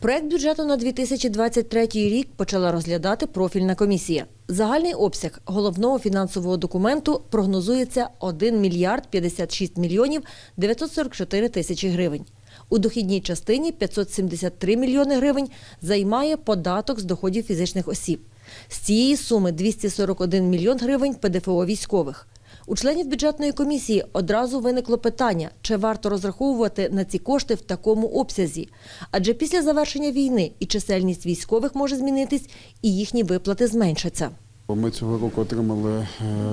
Проект бюджету на 2023 рік почала розглядати профільна комісія. Загальний обсяг головного фінансового документу прогнозується 1 мільярд 56 мільйонів 944 тисячі гривень. У дохідній частині 573 мільйони гривень займає податок з доходів фізичних осіб. З цієї суми 241 мільйон гривень ПДФО військових. У членів бюджетної комісії одразу виникло питання, чи варто розраховувати на ці кошти в такому обсязі. Адже після завершення війни і чисельність військових може змінитись, і їхні виплати зменшаться. Ми цього року отримали е,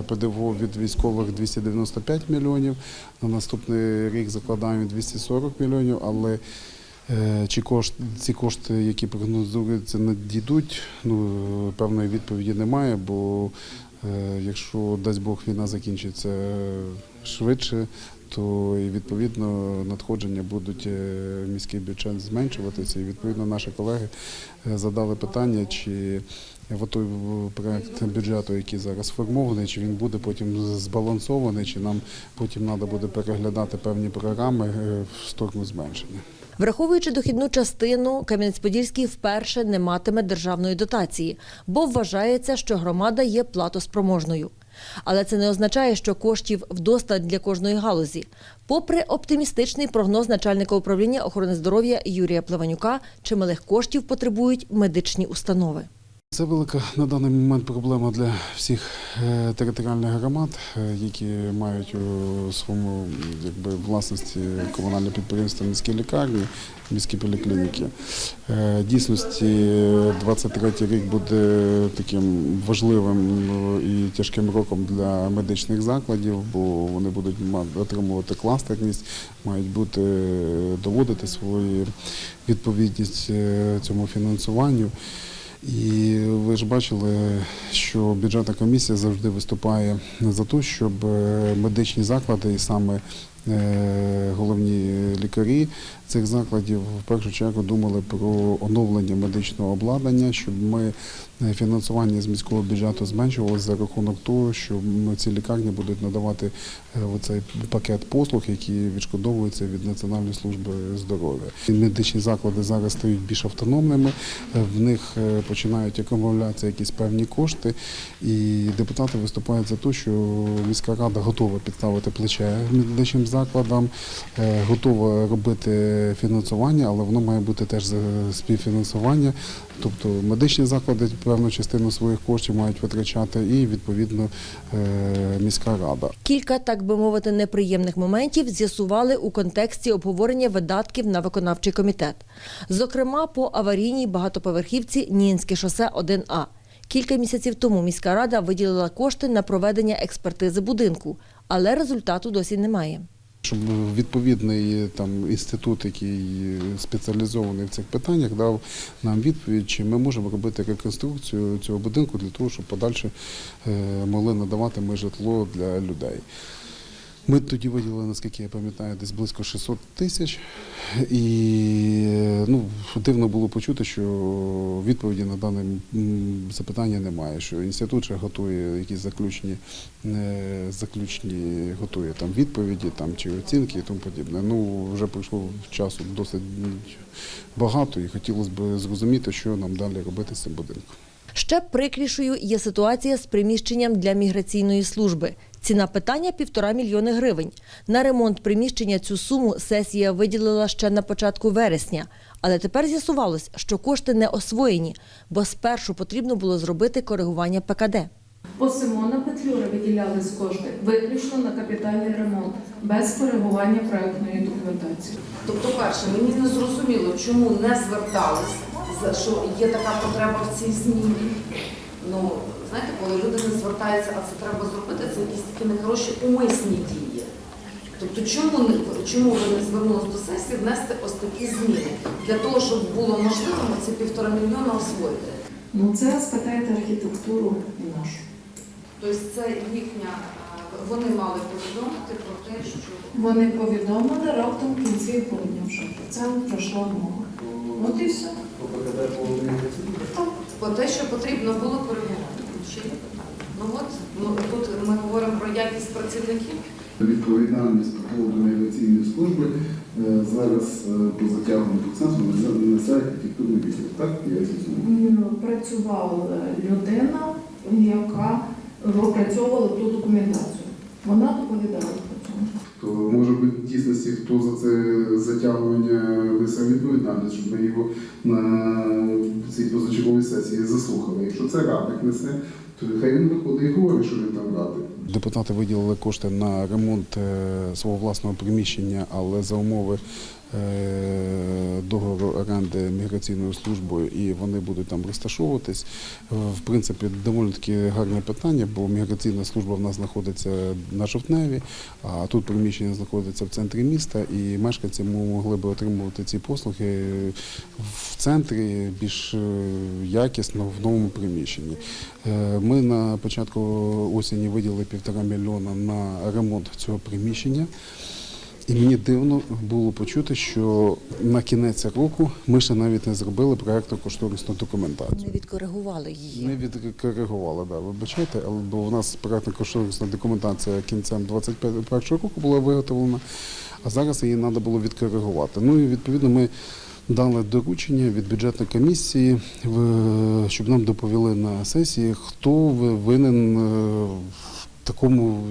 ПДВО від військових 295 мільйонів. На наступний рік закладаємо 240 мільйонів, але е, чи кошт, ці кошти, які прогнозуються, надійдуть, ну, певної відповіді немає, бо е, якщо, дасть Бог, війна закінчиться швидше, то і відповідно надходження будуть е, міський бюджет зменшуватися. І відповідно наші колеги е, задали питання, чи в той проект бюджету, який зараз сформований, чи він буде потім збалансований, чи нам потім треба буде переглядати певні програми е, в сторону зменшення. Враховуючи дохідну частину, Кам'янець-Подільський вперше не матиме державної дотації, бо вважається, що громада є платоспроможною. Але це не означає, що коштів вдосталь для кожної галузі. Попри оптимістичний прогноз начальника управління охорони здоров'я Юрія Плеванюка, чималих коштів потребують медичні установи. Це велика на даний момент проблема для всіх е, територіальних громад, е, які мають у своєму якби, власності комунальне підприємство міські лікарні, міські поліклініки. Е, Дійсності 23 рік буде таким важливим і тяжким роком для медичних закладів, бо вони будуть отримувати кластерність, мають бути доводити свою відповідність цьому фінансуванню. І ви ж бачили, що бюджетна комісія завжди виступає за те, щоб е, медичні заклади і саме головні лікарі цих закладів в першу чергу думали про оновлення медичного обладнання, щоб ми е, фінансування з міського бюджету зменшувалося за рахунок того, що ці лікарні будуть надавати е, оцей пакет послуг, які відшкодовуються від Національної служби здоров'я. Медичні заклади зараз стають більш автономними, е, в них е, починають акумулюватися якісь певні кошти, і депутати виступають за те, що міська рада готова підставити плече медичним закладам, е, готова робити фінансування, але воно має бути теж співфінансування. Тобто медичні заклади певну частину своїх коштів мають витрачати, і відповідно е, міська рада. Кілька, так би мовити, неприємних моментів з'ясували у контексті обговорення видатків на виконавчий комітет. Зокрема, по аварійній багатоповерхівці Ніїнське шосе 1А. Кілька місяців тому міська рада виділила кошти на проведення експертизи будинку, але результату досі немає. Щоб відповідний там інститут, який спеціалізований в цих питаннях, дав нам відповідь, чи ми можемо робити реконструкцію цього будинку для того, щоб подальше е, могли надавати ми житло для людей. Ми тоді виділили, наскільки я пам'ятаю, десь близько 600 тисяч. І ну, дивно було почути, що відповіді на дане запитання немає. Що інститут ще готує якісь заключні, е, заключні готує там відповіді там, чи оцінки і тому подібне. Ну, вже пройшло часу досить багато і хотілося б зрозуміти, що нам далі робити з цим будинком. Ще прикрішою є ситуація з приміщенням для міграційної служби. Ціна питання півтора мільйони гривень. На ремонт приміщення цю суму сесія виділила ще на початку вересня. Але тепер з'ясувалось, що кошти не освоєні, бо спершу потрібно було зробити коригування ПКД. По Симона Петлюра виділялись кошти виключно на капітальний ремонт, без коригування проектної документації. Тобто, перше, мені не зрозуміло, чому не звертались, за що є така потреба в цій зміні. Ну, знаєте, коли люди не звертаються, а це треба зробити, це якісь такі нехороші умисні дії. Тобто, чому, чому ви не звернулись до сесії внести ось такі зміни? Для того, щоб було можливо ці півтора мільйона освоїти. Ну це спитайте архітектуру нашу. Тобто це їхня, е, вони мали повідомити про те, що Вони повідомили раптом в кінці. Про це пройшла мова. От і все. Так, Про те, що потрібно було коригувати. Ще є питання. Ну от ну, тут ми говоримо про якість працівників. Відповідальність по поводу міграційної служби е, зараз е, по затягуванню процесу несе- несе архітектурний відділ, так? Я зрозумів. М, Працювала людина, яка опрацьовувала ту документацію. Вона доповідала про цьому. То може бути в дійсності, хто за це затягування несе щоб ми його на цій позачерговій сесії заслухали. Якщо це радник несе, то хай він виходить і говорить, що він там радник. Депутати виділили кошти на ремонт е, свого власного приміщення, але за умови договору оренди міграційною службою, і вони будуть там розташовуватись. Е, В принципі, доволі таки гарне питання, бо міграційна служба в нас знаходиться на Жовтневі, а тут приміщення знаходиться в центрі міста, і мешканці могли би отримувати ці послуги в центрі більш е, якісно в новому приміщенні. Е, Ми на початку осені виділили півтора мільйона на ремонт цього приміщення. І мені дивно було почути, що на кінець року ми ще навіть не зробили проєктно кошторисну документацію. Не відкоригували її. Не відкоригували, да, вибачайте, але бо у нас проєктна кошторисна документація кінцем 21 року була виготовлена, а зараз її треба було відкоригувати. Ну і відповідно ми дали доручення від бюджетної комісії, щоб нам доповіли на сесії, хто винен е, в такому.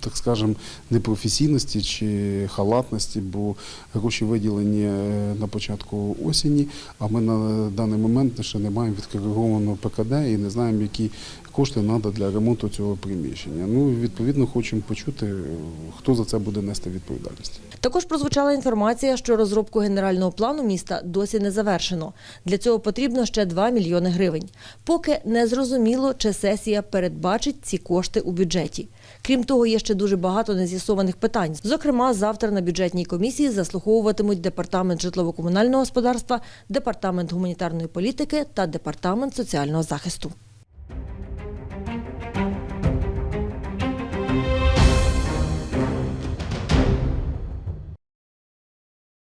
Так скажемо, непрофесійності чи халатності, бо гроші виділені е, на початку осені, а ми на даний момент ще не маємо відкоригованого ПКД і не знаємо, які кошти треба для ремонту цього приміщення. Ну, відповідно, хочемо почути, хто за це буде нести відповідальність. Також прозвучала інформація, що розробку генерального плану міста досі не завершено. Для цього потрібно ще 2 мільйони гривень. Поки не зрозуміло, чи сесія передбачить ці кошти у бюджеті. Крім того, є ще дуже багато нез'ясованих питань. Зокрема, завтра на бюджетній комісії заслуховуватимуть департамент житлово-комунального господарства, департамент гуманітарної політики та департамент соціального захисту.